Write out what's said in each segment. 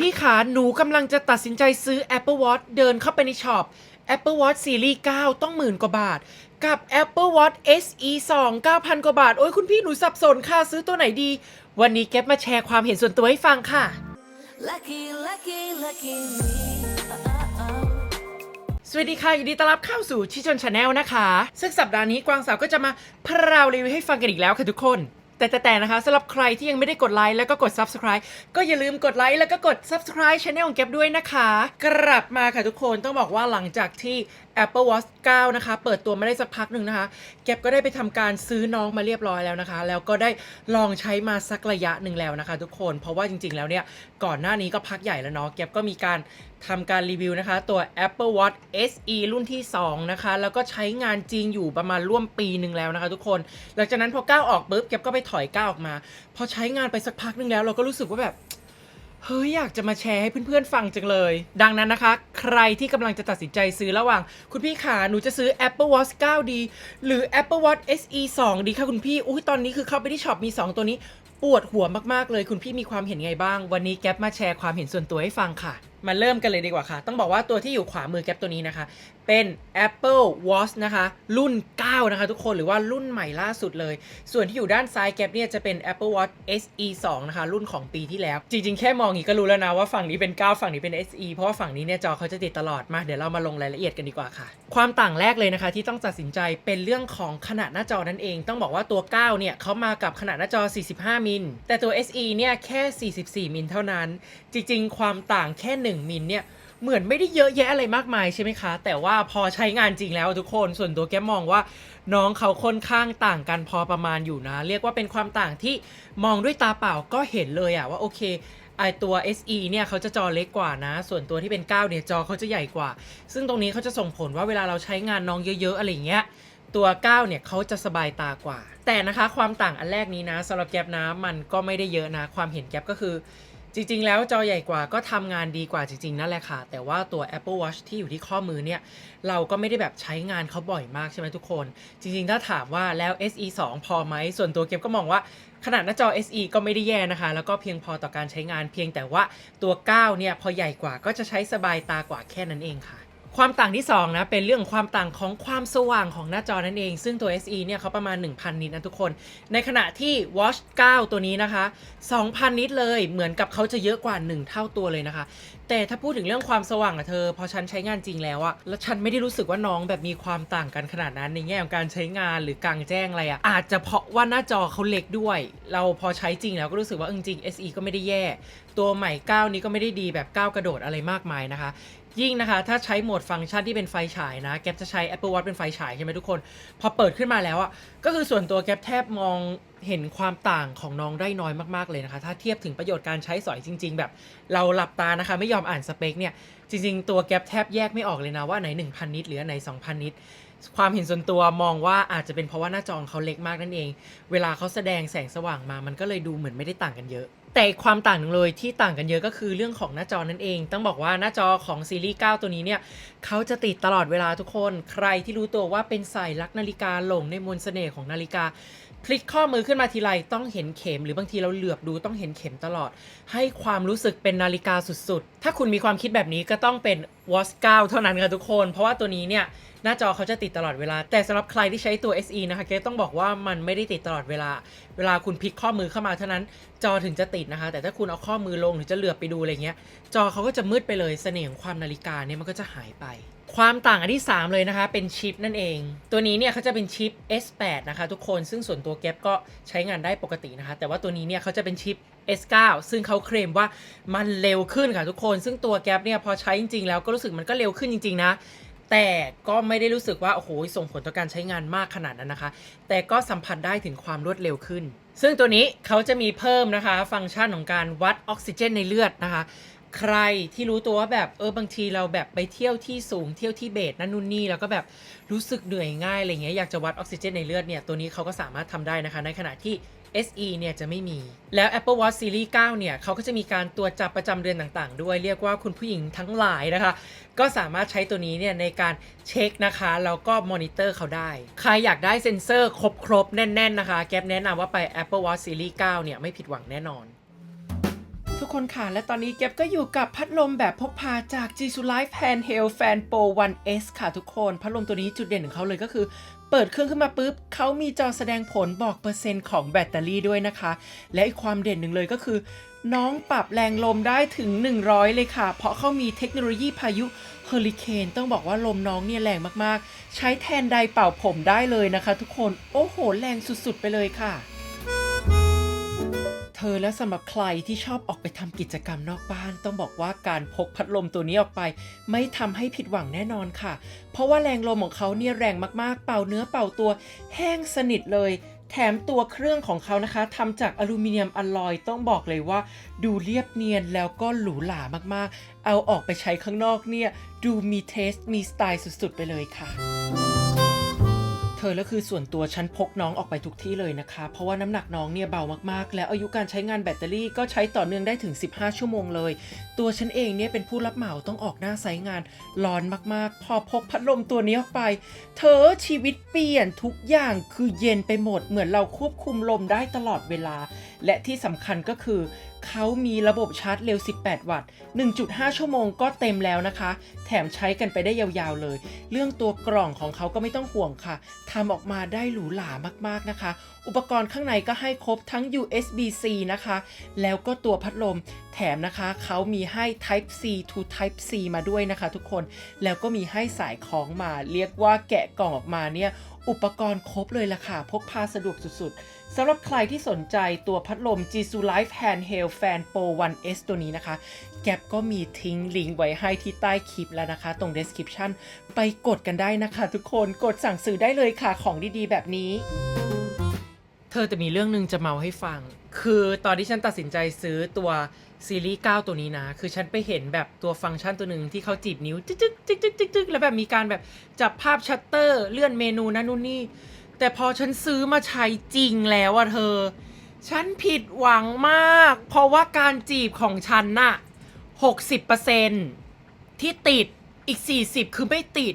พี่ขาหนูกำลังจะตัดสินใจซื้อ Apple Watch เดินเข้าไปในช็อป Apple Watch Series 9ต้องหมื่นกว่าบาท กับ Apple Watch SE 2 9,000 กว่าบาท โอ้ยคุณพี่หนูสับสนค่ะ ซื้อตัวไหนดี วันนี้แก๊ปมาแชร์ความเห็นส่วนตัวให้ฟังค่ะ Lucky, lucky, lucky me. Uh-oh. สวัสดีค่ะยินดีต้อนรับเข้าสู่ชิชนชาแนลนะคะ ซึ่งสัปดาห์นี้กวางสาวก็จะมาพราวรีวิวให้ฟังกันอีกแล้วค่ะทุกคน แต่แต่แต่นะคะสำหรับใครที่ยังไม่ได้กดไลค์แล้วก็กด Subscribe ก็อย่าลืมกดไลค์แล้วก็กด Subscribe Channel ของแก๊ปด้วยนะคะ กลับมาค่ะทุกคนต้องบอกว่าหลังจากที่ Apple Watch 9 นะคะ เปิดตัวมาได้สักพักหนึ่งนะคะ แก๊ปก็ได้ไปทำการซื้อน้องมาเรียบร้อยแล้วนะคะ แล้วก็ได้ลองใช้มาสักระยะหนึ่งแล้วนะคะ ทุกคน เพราะว่าจริงๆ แล้วเนี่ย ก่อนหน้านี้ก็พักใหญ่แล้วเนาะ แก๊ปก็มีการทำการรีวิวนะคะ ตัว Apple Watch SE รุ่นที่ 2 นะคะ แล้วก็ใช้งานจริงอยู่ประมาณร่วมปีหนึ่งแล้วนะคะ ทุกคน หลังจากนั้นพอก้าวออกปุ๊บ แก๊ปก็ไปถอยก้าวออกมา พอใช้งานไปสักพักหนึ่งแล้ว เราก็รู้สึกว่าแบบ เฮ้ยอยากจะมาแชร์ให้เพื่อนๆฟังจังเลย ดังนั้นนะคะ ใครที่กำลังจะตัดสินใจซื้อระหว่าง คุณพี่ขาหนูจะซื้อ Apple Watch 9ดีหรือ Apple Watch SE 2 ดีค่ะคุณพี่ อุ้ยตอนนี้คือเข้าไปที่ช็อปมี 2 ตัวนี้ ปวดหัวมากๆเลย คุณพี่มีความเห็นไงบ้าง วันนี้แก๊ปมาแชร์ความเห็นส่วนตัวให้ฟังค่ะ มาเริ่มกันเลยดีกว่าค่ะ ต้องบอกว่าตัวที่อยู่ขวามือแก๊ปตัวนี้นะคะ เป็น Apple Watch นะคะ รุ่น 9 นะคะทุกคนหรือว่ารุ่นใหม่ล่าสุดเลย ส่วนที่อยู่ด้านซ้ายแก๊ปเนี่ยจะเป็น Apple Watch SE 2 นะคะ รุ่นของปีที่แล้ว จริงๆ แค่มองอย่างนี้ก็รู้แล้วนะว่าฝั่งนี้เป็น 9 ฝั่งนี้เป็น SE เพราะว่าฝั่งนี้เนี่ยจอเขาจะติดตลอดมาเดี๋ยวเรามาลงรายละเอียดกันดีกว่าค่ะ ความต่างแรกเลยนะคะที่ต้องตัดสินใจเป็นเรื่องของขนาดหน้าจอนั่นเอง ต้องบอกว่าตัว 9 เนี่ยเขามากับขนาดหน้าจอ 45 มิล แต่ตัว SE เนี่ยแค่ 44 มิลเท่านั้น จริง ๆ ความต่างแค่ 1 มิลเนี่ย เหมือนไม่ได้เยอะแยะอะไรมากมายใช่ไหมคะ แต่ว่าพอใช้งานจริงแล้วทุกคนส่วนตัวแกมองว่า น้องเขาค่อนข้างต่างกันพอประมาณอยู่นะ เรียกว่าเป็นความต่างที่มองด้วยตาเปล่าก็เห็นเลยอะว่าโอเคไอตัว SE เนี่ยเขาจะจอเล็กกว่านะ ส่วนตัวที่เป็น 9 เนี่ยจอเขาจะใหญ่กว่า ซึ่งตรงนี้เขาจะส่งผลว่าเวลาเราใช้งานน้องเยอะ ๆ อะไรเงี้ย ตัว 9 เนี่ยเขาจะสบายตากว่า แต่นะคะความต่างอันแรกนี้นะสำหรับแก๊ปนะมันก็ไม่ได้เยอะนะ ความเห็นแก๊ปก็คือ จริงๆ แล้วจอใหญ่กว่าก็ทำงานดีกว่าจริง ๆ นั่นแหละค่ะ แต่ว่าตัว Apple Watch ที่อยู่ที่ข้อมือเนี่ย เราก็ไม่ได้แบบใช้งานเขาบ่อยมากใช่ไหมทุกคน จริงๆ ถ้าถามว่าแล้ว SE 2 พอไหม ส่วนตัวเก็บก็มองว่าขนาดหน้าจอ SE ก็ไม่ได้แย่นะคะ แล้วก็เพียงพอต่อการใช้งานเพียงแต่ว่าตัว 9 เนี่ย พอใหญ่กว่าก็จะใช้สบายตากว่าแค่นั้นเองค่ะ ความต่างที่2นะเป็นเรื่องความต่างของความสว่างของหน้าจอนั่นเอง ซึ่งตัว SE เนี่ยเขาประมาณ 1,000 นิตนะทุกคน ในขณะที่ Watch 9 ตัวนี้นะคะ 2,000 นิตเลยเหมือนกับเขาจะเยอะกว่า 1 เท่าตัวเลยนะคะ แต่ถ้าพูดถึงเรื่องความสว่างอะเธอ พอฉันใช้งานจริงแล้วอะแล้วฉันไม่ได้รู้สึกว่าน้องแบบมีความต่างกันขนาดนั้นในแง่ของการใช้งานหรือกลางแจ้งอะไรอะอาจจะเพราะว่าหน้าจอเขาเล็กด้วย เราพอใช้จริงแล้วก็รู้สึกว่าจริง SE ก็ไม่ได้แย่ ตัวใหม่ 9 นี้ก็ไม่ได้ดีแบบก้าวกระโดดอะไรมากมายนะคะ ยิ่งนะคะ ถ้าใช้โหมดฟังก์ชันที่เป็นไฟฉายนะ แก๊ปจะใช้ Apple Watch เป็นไฟฉายใช่ไหมทุกคน พอเปิดขึ้นมาแล้วอะ ก็คือส่วนตัวแก๊ปแทบมองเห็นความต่างของน้องได้น้อยมากๆเลยนะคะ ถ้าเทียบถึงประโยชน์การใช้สอยจริง ๆ แบบเราหลับตานะคะ ไม่ยอมอ่านสเปคเนี่ย จริง ๆ ตัวแก๊ปแทบแยกไม่ออกเลยนะว่าไหน 1,000 นิตหรืออันไหน 2,000 นิตความเห็นส่วนตัวมองว่าอาจจะเป็นเพราะว่าหน้าจอของเขาเล็กมากนั่นเอง เวลาเขาแสดงแสงสว่างมา มันก็เลยดูเหมือนไม่ได้ต่างกันเยอะ แต่ความต่างหนึ่งเลยที่ต่างกันเยอะก็คือเรื่องของหน้าจอนั่นเอง ต้องบอกว่าหน้าจอของซีรีส์ 9 ตัวนี้เนี่ยเขาจะติดตลอดเวลาทุกคน ใครที่รู้ตัวว่าเป็นสายรักนาฬิกาหลงในมนต์เสน่ห์ของนาฬิกา พลิกข้อมือขึ้นมาทีไรต้องเห็นเข็มหรือบางทีเราเหลือบดูต้องเห็นเข็มตลอด ให้ความรู้สึกเป็นนาฬิกาสุดๆ ถ้าคุณมีความคิดแบบนี้ก็ต้องเป็น Watch 9เท่านั้นค่ะทุกคน เพราะว่าตัวนี้เนี่ยหน้าจอเขาจะติดตลอดเวลา แต่สำหรับใครที่ใช้ตัว SE นะคะเกรซต้องบอกว่ามันไม่ได้ติดตลอดเวลา เวลาคุณพลิกข้อมือเข้ามาเท่านั้น จอถึงจะติดนะคะ แต่ถ้าคุณเอาข้อมือลงหรือจะเหลือบไปดูอะไรเงี้ย จอเขาก็จะมืดไปเลยเสน่ห์ของความนาฬิกาเนี่ยมันก็จะหายไป ความต่างอันที่ 3 เลยนะคะ เป็นชิปนั่นเอง ตัวนี้เนี่ยเขาจะเป็นชิป S8 นะคะทุกคนซึ่งส่วนตัวแก๊ปก็ใช้งานได้ปกตินะคะ แต่ว่าตัวนี้เนี่ยเขาจะเป็นชิป S9 ซึ่งเขาเคลมว่ามันเร็วขึ้นค่ะทุกคน ซึ่งตัวแก๊ปเนี่ยพอใช้จริงๆ แล้วก็รู้สึกมันก็เร็วขึ้นจริง ๆ นะแต่ก็ไม่ได้รู้สึกว่า โอ้โห ส่งผลต่อการใช้งานมากขนาดนั้นนะคะ แต่ก็สัมผัสได้ถึงความรวดเร็วขึ้น ซึ่งตัวนี้เขาจะมีเพิ่มนะคะ ฟังก์ชันของการวัดออกซิเจนในเลือดนะคะ ใครที่รู้ตัวว่าแบบเออบางทีเราแบบไปเที่ยวที่สูงเที่ยวที่เบสนั่นนู่นนี่แล้วก็แบบรู้สึกเหนื่อยง่ายอะไรเงี้ยอยากจะวัดออกซิเจนในเลือดเนี่ยตัวนี้เขาก็สามารถทำได้นะคะ ในขณะที่ SE เนี่ยจะไม่มี แล้ว Apple Watch Series 9 เนี่ยเขาก็จะมีการตรวจจับประจำเดือนต่างๆ ด้วย เรียกว่าคุณผู้หญิงทั้งหลายนะคะ ก็สามารถใช้ตัวนี้เนี่ยในการเช็คนะคะ แล้วก็มอนิเตอร์เขาได้ ใครอยากได้เซ็นเซอร์ครบๆ แน่น ๆ นะคะ แก๊ปแนะนำว่าไป Apple Watch Series 9 เนี่ยไม่ผิดหวังแน่นอน ทุกคนค่ะ และตอนนี้เก็บก็อยู่กับพัดลมแบบพกพาจาก g s u Life Handheld Fan Pro 1S ค่ะทุกคน พัดลมตัวนี้จุดเด่นของเขาเลยก็คือเปิดเครื่องขึ้นมาปุ๊บเขามีจอแสดงผลบอกเปอร์เซ็นต์ของแบตเตอรี่ด้วยนะคะ และอีกความเด่นหนึ่งเลยก็คือ น้องปรับแรงลมได้ถึง 100 เลยค่ะ เพราะเขามีเทคโนโลยีพายุเฮอริเคนต้องบอกว่าลมน้องเนี่ยแรงมากๆ ใช้แทนไดร์เป่าผมได้เลยนะคะ ทุกคน โอ้โห แรงสุดๆ ไปเลยค่ะ เธอและสำหรับใครที่ชอบออกไปทำกิจกรรมนอกบ้าน ต้องบอกว่าการพกพัดลมตัวนี้ออกไป ไม่ทำให้ผิดหวังแน่นอนค่ะ เพราะว่าแรงลมของเขาเนี่ยแรงมากๆ เป่าเนื้อเป่าตัวแห้งสนิทเลย แถมตัวเครื่องของเขานะคะทำจากอลูมิเนียมอลลอยต้องบอกเลยว่า ดูเรียบเนียนแล้วก็หรูหรามากๆ เอาออกไปใช้ข้างนอกเนี่ยดูมีเทสมีสไตล์สุดๆ ไปเลยค่ะ เธอแล้วคือส่วนตัวฉันพกน้องออกไปทุกที่เลยนะคะ เพราะว่าน้ำหนักน้องเนี่ยเบามากๆ แล้วอายุการใช้งานแบตเตอรี่ก็ใช้ต่อเนื่องได้ถึง 15 ชั่วโมงเลย ตัวฉันเองเนี่ยเป็นผู้รับเหมาต้องออกหน้าไซต์งาน ร้อนมากๆ พอพกพัดลมตัวนี้ออกไป เธอชีวิตเปลี่ยนทุกอย่างคือเย็นไปหมดเหมือนเราควบคุมลมได้ตลอดเวลา และที่สำคัญก็คือ เขามีระบบชาร์จเร็ว 18 วัตต์ 1.5 ชั่วโมงก็เต็มแล้วนะคะ แถมใช้กันไปได้ยาวๆเลย เรื่องตัวกล่องของเขาก็ไม่ต้องห่วงค่ะทำออกมาได้หรูหรามากๆนะคะ อุปกรณ์ข้างในก็ให้ครบทั้ง USB-C นะคะ แล้วก็ตัวพัดลม แถมนะคะเขามีให้ Type C to Type C มาด้วยนะคะ ทุกคน แล้วก็มีให้สายคล้องมา เรียกว่าแกะกล่องออกมาเนี่ยอุปกรณ์ครบเลยล่ะค่ะ พกพาสะดวกสุดๆสำหรับใครที่สนใจตัวพัดลม Jisoo Life Handheld Fan Pro 1S ตัวนี้นะคะ แก็บก็มีทิ้งลิงก์ไว้ให้ที่ใต้คลิปแล้วนะคะ ตรง description ไปกดกันได้นะคะทุกคนกดสั่งซื้อได้เลยค่ะของดีๆ แบบนี้ เธอจะมีเรื่องหนึ่งจะเมาให้ฟัง คือตอนที่ฉันตัดสินใจซื้อตัว ซีรีส์9ตัวนี้นะ คือฉันไปเห็นแบบตัวฟังก์ชันตัวหนึ่งที่เขาจีบนิ้วจึ๊กจึ๊กจึ๊กจึ๊กจึ๊กจึ๊กแล้วแบบมีการแบบจับภาพชัตเตอร์ เลื่อนเมนูนั่นนู่นนี่ แต่พอฉันซื้อมาใช้จริงแล้วอะเธอ ฉันผิดหวังมาก เพราะว่าการจีบของฉันน่ะ60%ที่ติดอีก 40 คือไม่ติด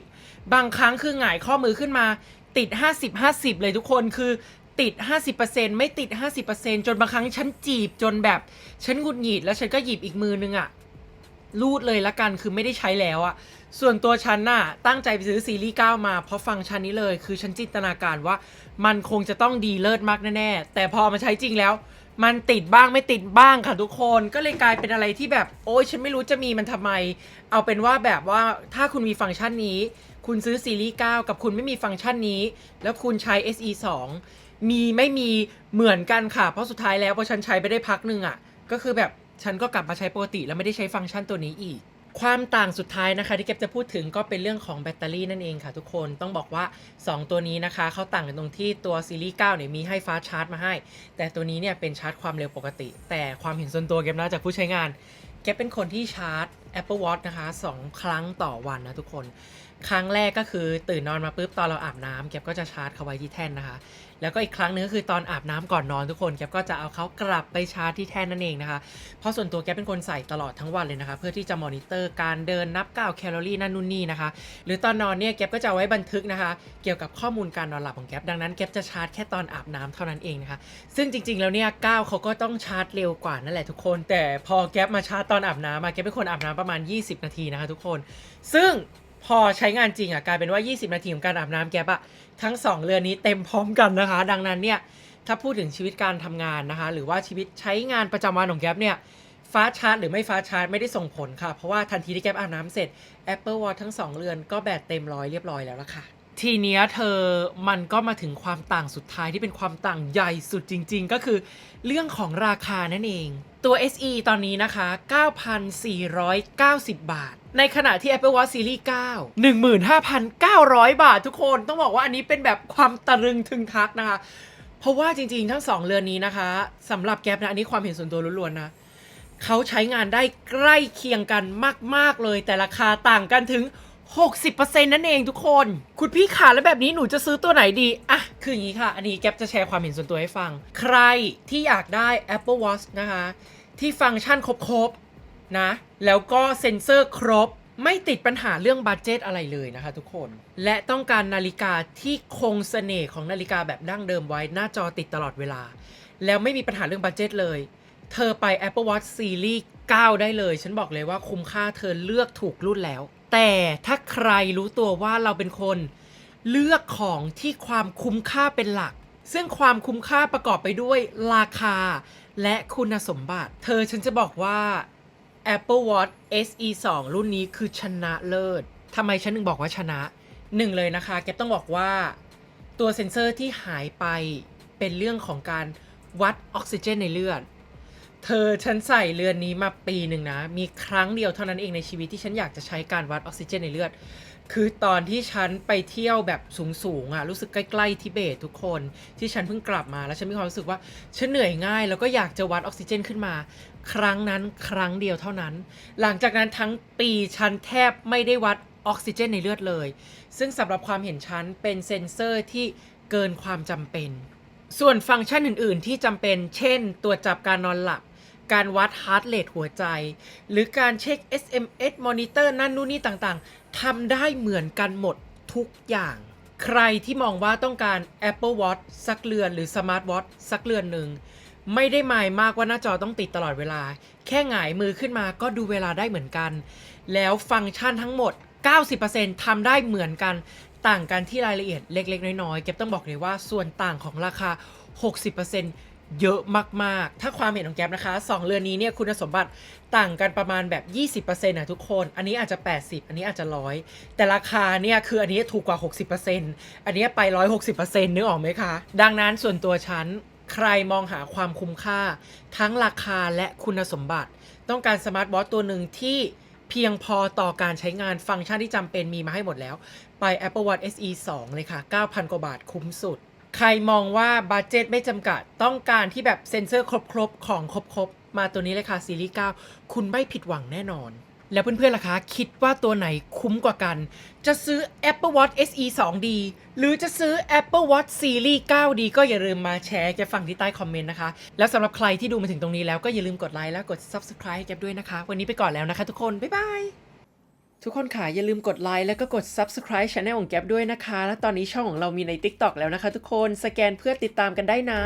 บางครั้งคือหงายข้อมือขึ้นมาติด 50 50 เลยทุกคนคือ ติด 50%ไม่ติด 50%จนบางครั้งฉันจีบจนแบบ ฉันหงุดหงิดแล้วฉันก็หยิบอีกมือนึงอะรูดเลยละกันคือไม่ได้ใช้แล้วอะส่วนตัวฉันน่ะตั้งใจไปซื้อซีรีส์9มาเพราะฟังชันนี้เลย คือฉันจินตนาการว่า มันคงจะต้องดีเลิศมากแน่ๆแต่พอมาใช้จริงแล้ว มันติดบ้างไม่ติดบ้างค่ะทุกคนก็เลยกลายเป็นอะไรที่แบบโอ้ยฉันไม่รู้จะมีมันทำไม เอาเป็นว่าแบบว่าถ้าคุณมีฟังก์ชันนี้ คุณซื้อซีรีส์9กับคุณไม่มีฟังก์ชันนี้ แล้วคุณใช้ SE 2 มีไม่มีเหมือนกันค่ะ เพราะสุดท้ายแล้วพอฉันใช้ไปได้พักหนึ่งอะ่ะ ก็คือแบบฉันก็กลับมาใช้ปกติ แล้วไม่ได้ใช้ฟังก์ชันตัวนี้อีก ความต่างสุดท้ายนะคะ ที่เก็บจะพูดถึงก็เป็นเรื่องของแบตเตอรี่นั่นเองค่ะทุกคนต้องบอกว่า 2 ตัวนี้นะคะเขาต่างกันตรงที่ตัวซีรีส์9เนี่ยมีให้ฟ้าชาร์จมาให้ แต่ตัวนี้เนี่ยเป็นชาร์จความเร็วปกติ แต่ความเห็นส่วนตัวเก็บนะจากผู้ใช้งานเก็บเป็นคนที่ชาร์จ Apple Watch นะคะ 2 ครั้งต่อวันนะทุกคน ครั้งแรกก็คือตื่นนอนมาปุ๊บตอนเราอาบน้ำแก็บก็จะชาร์จเขาไว้ที่แท่นนะคะ แล้วก็อีกครั้งนึงก็คือตอนอาบน้ำก่อนนอนทุกคนแก๊ปก็จะเอาเขากลับไปชาร์จที่แท่นนั่นเองนะคะ เพราะส่วนตัวแก๊ปเป็นคนใส่ตลอดทั้งวันเลยนะคะ เพื่อที่จะมอนิเตอร์การเดินนับก้าวแคลอรี่นั่นนู่นนี่นะคะ หรือตอนนอนเนี่ยแก๊ปก็จะเอาไว้บันทึกนะคะ เกี่ยวกับข้อมูลการนอนหลับของแก๊ปดังนั้นแก๊ปจะชาร์จแค่ตอนอาบน้ำเท่านั้นเองนะคะ ซึ่งจริง ๆ แล้วเนี่ยก้าวเขาก็ต้องชาร์จเร็วกว่านั่นแหละทุกคน แต่พอแก๊ปมาชาร์จตอนอาบน้ำมาแก๊ปเป็นคนอาบน้ำประมาณ 20 นาทีนะคะทุกคน ซึ่ง พอใช้งานจริงอะกลายเป็นว่า 20 นาทีของการอาบน้ำแก๊ปอะทั้ง 2 เรือนนี้เต็มพร้อมกันนะคะ ดังนั้นเนี่ยถ้าพูดถึงชีวิตการทำงานนะคะ หรือว่าชีวิตใช้งานประจำวันของแก๊ปเนี่ยฟ้าชาร์จหรือไม่ฟ้าชาร์จไม่ได้ส่งผลค่ะ เพราะว่าทันทีที่แก๊ปอาบน้ำเสร็จ Apple Watch ทั้ง 2 เรือนก็แบตเต็มร้อยเรียบร้อยแล้วล่ะค่ะทีเนี้ยเธอมันก็มาถึงความต่างสุดท้ายที่เป็นความต่างใหญ่สุดจริง ๆ ก็คือเรื่องของราคานั่นเอง ตัว SE ตอนนี้นะคะ 9,490 บาท ในขณะที่ Apple Watch Series 9 15,900 บาททุกคนต้องบอกว่าอันนี้เป็นแบบความตะลึงทึงทักนะคะ เพราะว่าจริงๆ ทั้งสองเรือนนี้นะคะสำหรับแก๊ปนะ อันนี้ความเห็นส่วนตัวล้วนๆนะเขาใช้งานได้ใกล้เคียงกันมาก ๆ เลย แต่ราคาต่างกันถึง 60%นั่นเองทุกคน คุณพี่ขาแล้วแบบนี้หนูจะซื้อตัวไหนดี อะ คืออย่างนี้ค่ะ อันนี้แก๊ปจะแชร์ความเห็นส่วนตัวให้ฟัง ใครที่อยากได้ Apple Watch นะคะ ที่ฟังก์ชันครบๆ นะ แล้วก็เซ็นเซอร์ครบ ไม่ติดปัญหาเรื่องบัตเจตอะไรเลยนะคะทุกคน และต้องการนาฬิกาที่คงเสน่ห์ของนาฬิกาแบบดั้งเดิมไว้หน้าจอติดตลอดเวลา แล้วไม่มีปัญหาเรื่องบัตเจตเลย เธอไป Apple Watch Series 9 ได้เลย ฉันบอกเลยว่าคุ้มค่าเธอเลือกถูกรุ่นแล้ว แต่ถ้าใครรู้ตัวว่าเราเป็นคนเลือกของที่ความคุ้มค่าเป็นหลัก ซึ่งความคุ้มค่าประกอบไปด้วยราคา และคุณสมบัติ เธอฉันจะบอกว่า Apple Watch SE 2 รุ่นนี้คือชนะเลิศทำไมฉันถึงบอกว่าชนะหนึ่งเลยนะคะแกต้องบอกว่า ตัวเซ็นเซอร์ที่หายไปเป็นเรื่องของการวัดออกซิเจนในเลือด เธอฉันใส่เรือนนี้มาปีหนึ่งนะ มีครั้งเดียวเท่านั้นเองในชีวิตที่ฉันอยากจะใช้การวัดออกซิเจนในเลือด คือตอนที่ฉันไปเที่ยวแบบสูงๆอะรู้สึกใกล้ๆทิเบตทุกคน ที่ฉันเพิ่งกลับมาแล้วฉันมีความรู้สึกว่าฉันเหนื่อยง่าย แล้วก็อยากจะวัดออกซิเจนขึ้นมา ครั้งนั้นครั้งเดียวเท่านั้น หลังจากนั้นทั้งปีฉันแทบไม่ได้วัดออกซิเจนในเลือดเลย ซึ่งสำหรับความเห็นฉันเป็นเซ็นเซอร์ที่เกินความจำเป็น ส่วนฟังก์ชันอื่น ๆ ที่จำเป็น เช่น ตรวจจับการนอนหลับ การวัดฮาร์ดเรทหัวใจ หรือการเช็ค SMS มอนิเตอร์นั่นนู่นนี่ต่างๆทำได้เหมือนกันหมดทุกอย่าง ใครที่มองว่าต้องการ Apple Watch สักเรือนหรือ Smart Watch สักเรือนหนึ่ง ไม่ได้หมายมากว่าหน้าจอต้องติดตลอดเวลา แค่หงายมือขึ้นมาก็ดูเวลาได้เหมือนกัน แล้วฟังก์ชันทั้งหมด 90%ทำได้เหมือนกัน ต่างกันที่รายละเอียดเล็ก ๆ น้อยๆเก็บต้องบอกเลยว่าส่วนต่างของราคา 60% เยอะมาก ๆ ถ้าความเห็นของแก๊ปนะคะ 2 เรือนนี้เนี่ยคุณสมบัติต่างกันประมาณแบบ 20%นะทุกคน อันนี้อาจจะ 80 อันนี้อาจจะ100แต่ราคาเนี่ยคืออันนี้ถูกกว่า 60%อันนี้ไป 160%นึกออกไหมคะ ดังนั้นส่วนตัวฉันใครมองหาความคุ้มค่า ทั้งราคาและคุณสมบัติ ต้องการสมาร์ทวอทตัวหนึ่งที่เพียงพอต่อการใช้งานฟังก์ชันที่จำเป็นมีมาให้หมดแล้ว ไป Apple Watch SE 2 เลยค่ะ 9,000 กว่าบาทคุ้มสุด ใครมองว่าบัตเจตไม่จำกัดต้องการที่แบบเซ็นเซอร์ครบๆ ของครบๆ มาตัวนี้เลยค่ะ ซีรีส์ 9 คุณไม่ผิดหวังแน่นอน แล้วเพื่อนๆล่ะคะ คิดว่าตัวไหนคุ้มกว่ากัน จะซื้อ Apple Watch SE 2ดีหรือจะซื้อ Apple Watch Series 9ดีก็อย่าลืมมาแชร์แกฟังที่ใต้คอมเมนต์นะคะ แล้วสำหรับใครที่ดูมาถึงตรงนี้แล้วก็อย่าลืมกดไลค์และกด Subscribe ให้แกด้วยนะคะ วันนี้ไปก่อนแล้วนะคะทุกคน บ๊ายบาย ทุกคนค่ะอย่าลืมกดไลค์แล้วก็กด Subscribe ช anel ของแก๊ปด้วยนะคะ และตอนนี้ช่องของเรามีใน TikTok แล้วนะคะทุกคนสแกนเพื่อติดตามกันได้นะ